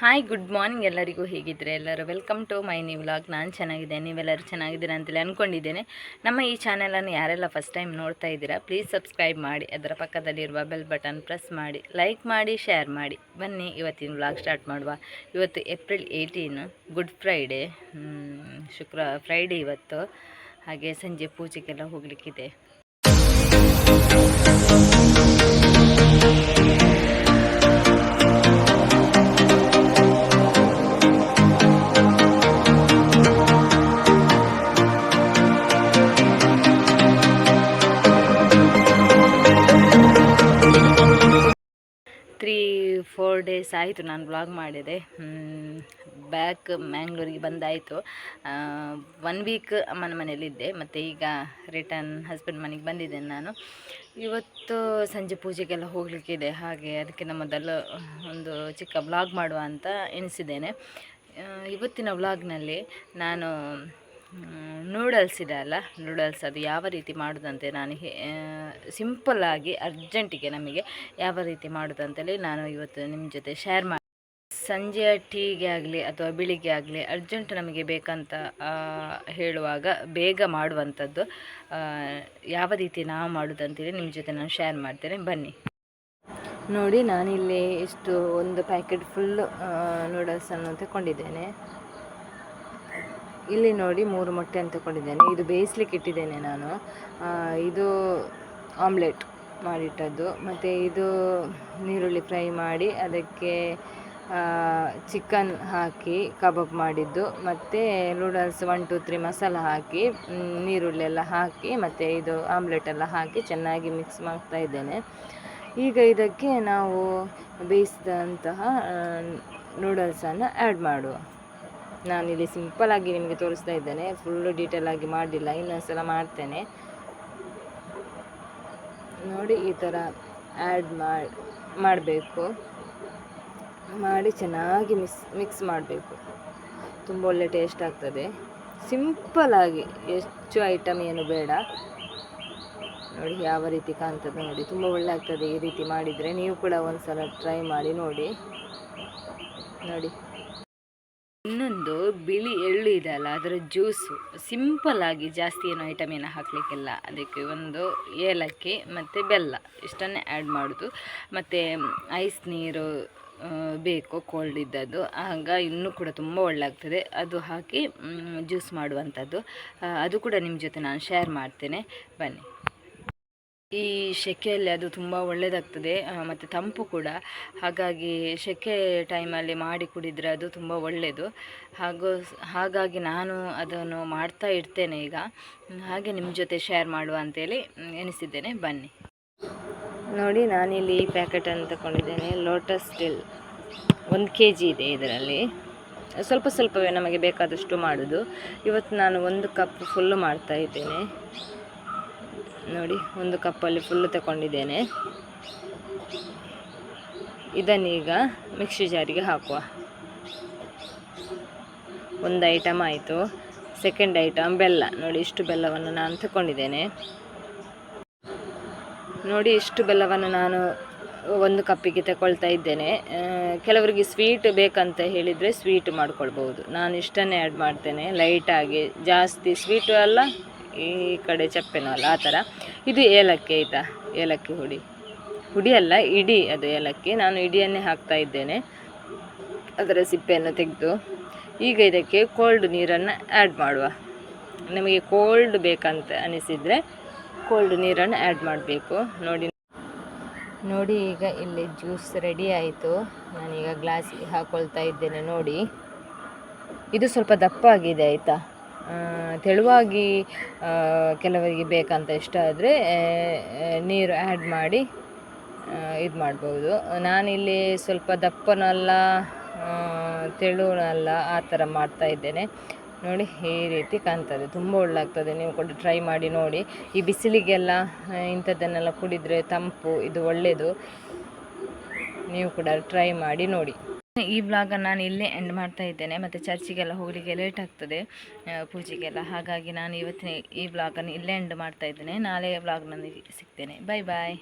Hi good morning ಎಲ್ಲರಿಗೂ ಹೇಗಿದ್ದರೆ? ಎಲ್ಲರೂ welcome to my new vlog ನಾನು ಚೆನ್ನಾಗಿದ್ದೇನೆ. ನೀವೆಲ್ಲರೂ ಚೆನ್ನಾಗಿದ್ದೀರಾ ಅಂತೇಳಿ ಅಂದ್ಕೊಂಡಿದ್ದೇನೆ ನಮ್ಮ ಈ ಚಾನಲನ್ನು ಯಾರೆಲ್ಲ ಫಸ್ಟ್ ಟೈಮ್ ನೋಡ್ತಾ ಇದ್ದೀರಾ ಪ್ಲೀಸ್ ಸಬ್ಸ್ಕ್ರೈಬ್ ಮಾಡಿ, ಅದರ ಪಕ್ಕದಲ್ಲಿರುವ ಬೆಲ್ ಬಟನ್ ಪ್ರೆಸ್ ಮಾಡಿ ಲೈಕ್ ಮಾಡಿ ಶೇರ್ ಮಾಡಿ. ಬನ್ನಿ, ಇವತ್ತಿನ ವ್ಲಾಗ್ ಸ್ಟಾರ್ಟ್ ಮಾಡುವ. ಇವತ್ತು ಏಪ್ರಿಲ್ ಏಯ್ಟೀನು ಗುಡ್ ಫ್ರೈಡೇ ಶುಕ್ರ ಫ್ರೈಡೇ ಇವತ್ತು. ಹಾಗೆ ಸಂಜೆ ಪೂಜೆಗೆಲ್ಲ ಹೋಗಲಿಕ್ಕಿದೆ. ಫೋರ್ ಡೇಸ್ ಆಯಿತು ನಾನು ಬ್ಲಾಗ್ ಮಾಡಿದೆ. ಬ್ಯಾಕ್ ಮ್ಯಾಂಗ್ಳೂರಿಗೆ ಬಂದಾಯಿತು. ಒನ್ ವೀಕ್ ಅಮ್ಮನ ಮನೇಲಿದ್ದೆ ಮತ್ತು ಈಗ ರಿಟರ್ನ್ ಹಸ್ಬೆಂಡ್ ಮನೆಗೆ ಬಂದಿದ್ದೇನೆ ನಾನು. ಇವತ್ತು ಸಂಜೆ ಪೂಜೆಗೆಲ್ಲ ಹೋಗಲಿಕ್ಕಿದೆ ಹಾಗೆ ಅದಕ್ಕಿಂತ ಮೊದಲು ಒಂದು ಚಿಕ್ಕ ಬ್ಲಾಗ್ ಮಾಡುವ ಅಂತ ಎಣಿಸಿದ್ದೇನೆ. ಆ, ಇವತ್ತಿನ ವ್ಲಾಗ್ನಲ್ಲಿ ನಾನು ನೂಡಲ್ಸ್ ಇದೆ ಅಲ್ಲ, ನೂಡಲ್ಸ್ ಅದು ಯಾವ ರೀತಿ ಮಾಡೋದಂತೆ ನಾನು ಸಿಂಪಲ್ಲಾಗಿ ಅರ್ಜೆಂಟಿಗೆ ನಮಗೆ ಯಾವ ರೀತಿ ಮಾಡೋದಂತೇಳಿ ನಾನು ಇವತ್ತು ನಿಮ್ಮ ಜೊತೆ ಶೇರ್ ಮಾಡಿ ಸಂಜೆಯ ಟೀಗೆ ಆಗಲಿ ಅಥವಾ ಬೆಳಿಗ್ಗೆ ಆಗಲಿ ಅರ್ಜೆಂಟ್ ನಮಗೆ ಬೇಕಂತ ಹೇಳುವಾಗ ಬೇಗ ಮಾಡುವಂಥದ್ದು ಯಾವ ರೀತಿ ನಾವು ಮಾಡೋದಂತೇಳಿ ನಿಮ್ಮ ಜೊತೆ ನಾನು ಶೇರ್ ಮಾಡ್ತೇನೆ. ಬನ್ನಿ. ನೋಡಿ, ನಾನಿಲ್ಲಿ ಇಷ್ಟು ಒಂದು ಪ್ಯಾಕೆಟ್ ಫುಲ್ಲು ನೂಡಲ್ಸನ್ನು ತಗೊಂಡಿದ್ದೇನೆ ಇಲ್ಲಿ ನೋಡಿ ಮೂರು ಮೊಟ್ಟೆ ಅಂತ ತಗೊಂಡಿದ್ದೇನೆ ಇದು ಬೇಯಿಸ್ಲಿಕ್ಕೆ ಇಟ್ಟಿದ್ದೇನೆ ನಾನು. ಇದು ಆಮ್ಲೆಟ್ ಮಾಡಿಟ್ಟದ್ದು. ಮತ್ತು ಇದು ನೀರುಳ್ಳಿ ಫ್ರೈ ಮಾಡಿ ಅದಕ್ಕೆ ಚಿಕನ್ ಹಾಕಿ ಕಬಾಬ್ ಮಾಡಿದ್ದು. ಮತ್ತು noodles one two three masala ಹಾಕಿ ನೀರುಳ್ಳಿ ಎಲ್ಲ ಹಾಕಿ, ಮತ್ತು ಇದು ಆಮ್ಲೆಟ್ ಎಲ್ಲ ಹಾಕಿ ಚೆನ್ನಾಗಿ ಮಿಕ್ಸ್ ಮಾಡ್ತಾ ಇದ್ದೇನೆ. ಈಗ ಇದಕ್ಕೆ ನಾವು ಬೇಯಿಸಿದಂತಹ ನೂಡಲ್ಸನ್ನು ಆ್ಯಡ್ ಮಾಡುವ. ನಾನಿಲ್ಲಿ ಸಿಂಪಲ್ ಆಗಿ ನಿಮಗೆ ತೋರಿಸ್ತಾ ಇದ್ದೇನೆ. ಫುಲ್ಲು ಡೀಟೇಲಾಗಿ ಮಾಡಿಲ್ಲ, ಇನ್ನೊಂದ್ಸಲ ಮಾಡ್ತೇನೆ. ನೋಡಿ, ಈ ಥರ ಆ್ಯಡ್ ಮಾಡಿ, ಮಾಡಬೇಕು. ಮಾಡಿ ಚೆನ್ನಾಗಿ ಮಿಕ್ಸ್ ಮಿಕ್ಸ್ ಮಾಡಬೇಕು. ತುಂಬ ಒಳ್ಳೆ ಟೇಸ್ಟ್ ಆಗ್ತದೆ. ಸಿಂಪಲಾಗಿ ಹೆಚ್ಚು ಐಟಮ್ ಏನು ಬೇಡ. ನೋಡಿ, ಯಾವ ರೀತಿ ಕಾಣ್ತದೆ ನೋಡಿ. ತುಂಬ ಒಳ್ಳೆ ಆಗ್ತದೆ ಈ ರೀತಿ ಮಾಡಿದರೆ. ನೀವು ಕೂಡ ಒಂದು ಸಲ ಟ್ರೈ ಮಾಡಿ ನೋಡಿ. ನೋಡಿ. ಇನ್ನೊಂದು ಬಿಳಿ ಎಳ್ಳು ಇದೆ ಅಲ್ಲ, ಅದರ ಜ್ಯೂಸು. ಸಿಂಪಲ್ ಆಗಿ ಜಾಸ್ತಿ ಏನು ಐಟಮ್ ಏನು ಹಾಕಲಿಕ್ಕಿಲ್ಲ. ಅದಕ್ಕೆ ಒಂದು ಏಲಕ್ಕಿ ಮತ್ತು ಬೆಲ್ಲ, ಇಷ್ಟನ್ನೇ ಆ್ಯಡ್ ಮಾಡೋದು. ಮತ್ತು ಐಸ್ ನೀರು ಬೇಕು ಕೋಲ್ಡ್ ಇದ್ದದ್ದು. ಆಗ ಇನ್ನೂ ಕೂಡ ತುಂಬ ಒಳ್ಳೆ ಆಗ್ತದೆ ಅದು ಹಾಕಿ ಜ್ಯೂಸ್ ಮಾಡುವಂಥದ್ದು ಅದು ಕೂಡ ನಿಮ್ಮ ಜೊತೆ ನಾನು ಶೇರ್ ಮಾಡ್ತೇನೆ. ಬನ್ನಿ. ಈ ಸೆಕೆಯಲ್ಲಿ ಅದು ತುಂಬ ಒಳ್ಳೆಯದಾಗ್ತದೆ ಮತ್ತು ತಂಪು ಕೂಡ. ಹಾಗಾಗಿ ಸೆಕೆ ಟೈಮಲ್ಲಿ ಮಾಡಿ ಕುಡಿದರೆ ಅದು ತುಂಬ ಒಳ್ಳೆಯದು ಹಾಗೂ ಹಾಗಾಗಿ ನಾನು ಅದನ್ನು ಮಾಡ್ತಾ ಇರ್ತೇನೆ ಈಗ. ಹಾಗೆ ನಿಮ್ಮ ಜೊತೆ ಶೇರ್ ಮಾಡುವ ಅಂತೇಳಿ ಎನಿಸಿದ್ದೇನೆ ಬನ್ನಿ. ನೋಡಿ, ನಾನಿಲ್ಲಿ ಈ ಪ್ಯಾಕೆಟನ್ನು ತಗೊಂಡಿದ್ದೇನೆ. ಲೋಟಸ್ ಸ್ಟಿಲ್ ಒಂದು ಕೆ ಜಿ ಇದೆ ಇದರಲ್ಲಿ. ಸ್ವಲ್ಪ ಸ್ವಲ್ಪವೇ ನಮಗೆ ಬೇಕಾದಷ್ಟು ಮಾಡೋದು. ಇವತ್ತು ನಾನು ಒಂದು ಕಪ್ ಫುಲ್ಲು ಮಾಡ್ತಾ ಇದ್ದೇನೆ. ನೋಡಿ, ಒಂದು ಕಪ್ಪಲ್ಲಿ ಫುಲ್ಲು ತಗೊಂಡಿದ್ದೇನೆ. ಇದನ್ನೀಗ ಮಿಕ್ಸಿ ಜಾರಿಗೆ ಹಾಕುವ. ಒಂದು ಐಟಮ್ ಆಯಿತು. ಸೆಕೆಂಡ್ ಐಟಮ್ ಬೆಲ್ಲ. ನೋಡಿ, ಇಷ್ಟು ಬೆಲ್ಲವನ್ನು ನಾನು ತಗೊಂಡಿದ್ದೇನೆ. ನೋಡಿ, ಇಷ್ಟು ಬೆಲ್ಲವನ್ನು ನಾನು ಒಂದು ಕಪ್ಪಿಗೆ ತಗೊಳ್ತಾ ಇದ್ದೇನೆ. ಕೆಲವರಿಗೆ ಸ್ವೀಟ್ ಬೇಕಂತ ಹೇಳಿದರೆ ಸ್ವೀಟ್ ಮಾಡ್ಕೊಳ್ಬೋದು ನಾನು ಇಷ್ಟನ್ನೇ ಆ್ಯಡ್ ಮಾಡ್ತೇನೆ. ಲೈಟಾಗಿ ಜಾಸ್ತಿ ಸ್ವೀಟು ಅಲ್ಲ ಈ ಕಡೆ ಚಪ್ಪೆನೋ ಅಲ್ಲ ಆ ಥರ. ಇದು ಏಲಕ್ಕಿ ಆಯಿತಾ? ಏಲಕ್ಕಿ ಹುಡಿ. ಹುಡಿ ಅಲ್ಲ, ಇಡಿ ಅದು ಏಲಕ್ಕಿ. ನಾನು ಇಡಿಯನ್ನೇ ಹಾಕ್ತಾ ಇದ್ದೇನೆ. ಅದರ ಸಿಪ್ಪೆಯನ್ನು ತೆಗೆದು, ಈಗ ಇದಕ್ಕೆ ಕೋಲ್ಡ್ ನೀರನ್ನು ಆ್ಯಡ್ ಮಾಡುವ. ನಮಗೆ ಕೋಲ್ಡ್ ಬೇಕಂತ ಅನಿಸಿದರೆ ಕೋಲ್ಡ್ ನೀರನ್ನು ಆ್ಯಡ್ ಮಾಡಬೇಕು. ನೋಡಿ. ನೋಡಿ, ಈಗ ಇಲ್ಲಿ ಜ್ಯೂಸ್ ರೆಡಿ ಆಯಿತು. ನಾನೀಗ ಗ್ಲಾಸಿಗೆ ಹಾಕ್ಕೊಳ್ತಾ ಇದ್ದೇನೆ, ನೋಡಿ. ಇದು ಸ್ವಲ್ಪ ದಪ್ಪ ಆಗಿದೆ ಆಯಿತಾ? ತೆಳುವಾಗಿ ಕೆಲವರಿಗೆ ಬೇಕಂತ ಇಷ್ಟ ಆದರೆ ನೀರು ಆ್ಯಡ್ ಮಾಡಿ ಇದು ಮಾಡ್ಬೋದು. ನಾನಿಲ್ಲಿ ಸ್ವಲ್ಪ ದಪ್ಪನಲ್ಲ ತೆಳುವಲ್ಲ ಆ ಥರ ಮಾಡ್ತಾ ಇದ್ದೇನೆ. ನೋಡಿ, ಈ ರೀತಿ ಕಾಣ್ತದೆ. ತುಂಬ ಒಳ್ಳೆ ಆಗ್ತದೆ ನೀವು ಕೂಡ ಟ್ರೈ ಮಾಡಿ ನೋಡಿ. ಈ ಬಿಸಿಲಿಗೆಲ್ಲ ಇಂಥದ್ದನ್ನೆಲ್ಲ ಕುಡಿದರೆ ತಂಪು, ಇದು ಒಳ್ಳೆಯದು ನೀವು ಕೂಡ ಟ್ರೈ ಮಾಡಿ ನೋಡಿ. ಈ ಬ್ಲಾಗನ್ನು ನಾನು ಇಲ್ಲೇ ಎಂಡ್ ಮಾಡ್ತಾ ಇದ್ದೇನೆ. ಮತ್ತು ಚರ್ಚಿಗೆಲ್ಲ ಹೋಗಲಿಕ್ಕೆ ಲೇಟ್ ಆಗ್ತದೆ ಪೂಜೆಗೆಲ್ಲ. ಹಾಗಾಗಿ ನಾನು ಇವತ್ತಿನ ಈ ಬ್ಲಾಗನ್ನು ಇಲ್ಲೇ ಎಂಡ್ ಮಾಡ್ತಾ ಇದ್ದೇನೆ. ನಾಳೆ ಬ್ಲಾಗ್ನಲ್ಲಿ ಸಿಗ್ತೇನೆ. ಬಾಯ್ ಬಾಯ್